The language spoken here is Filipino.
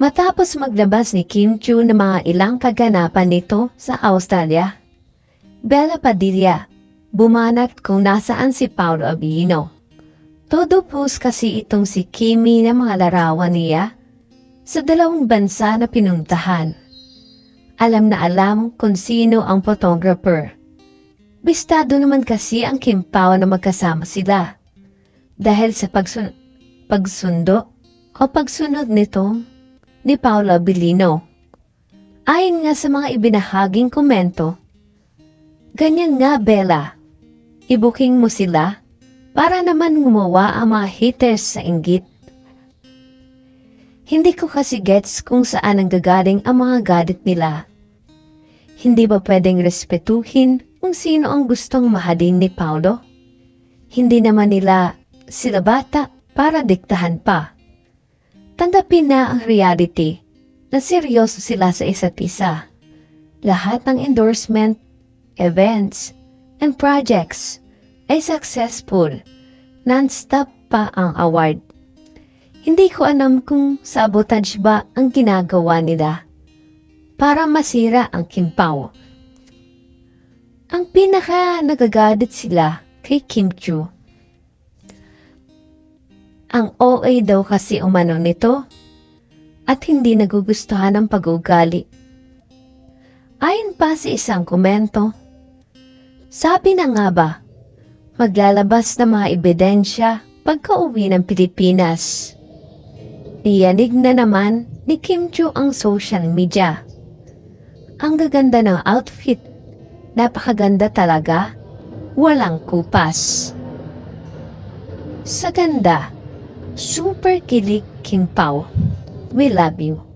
Matapos maglabas ni Kim Chu ng mga ilang kaganapan nito sa Australia, Bella Padilla bumanat kung nasaan si Paolo Abino. Todo post kasi itong si Kimi ng mga larawan niya sa dalawang bansa na pinuntahan. Alam na alam kung sino ang photographer. Bistado naman kasi ang Kim Pao na magkasama sila. Dahil sa pagsun pagsundo o pagsunod nito ni Paula Bilino. Ayon nga sa mga ibinahaging komento, ganyan nga Bella, ibuking mo sila para naman gumawa ang mga haters sa inggit. Hindi ko kasi gets kung saan ang gagaling ang mga galit nila. Hindi ba pwedeng respetuhin kung sino ang gustong mahalin ni Paulo? Hindi naman nila sila bata para diktahan pa. Tanggapin na ang reality na seryoso sila sa isa't isa. Lahat ng endorsement, events, and projects ay successful. Non-stop pa ang award. Hindi ko alam kung sabotage ba ang ginagawa nila para masira ang Kimpaw. Ang pinaka nagagalit sila kay Kim Chu. Ang OA daw kasi umano nito at hindi nagugustuhan ang pag-ugali. Ayon pa sa isang komento, sabi na nga ba, maglalabas ng mga ebidensya pagka-uwi ng Pilipinas. Niyanig na naman ni Kim Chu ang social media. Ang gaganda ng outfit, napakaganda talaga, walang kupas. Sa ganda, super kilig Kim Pao. We love you.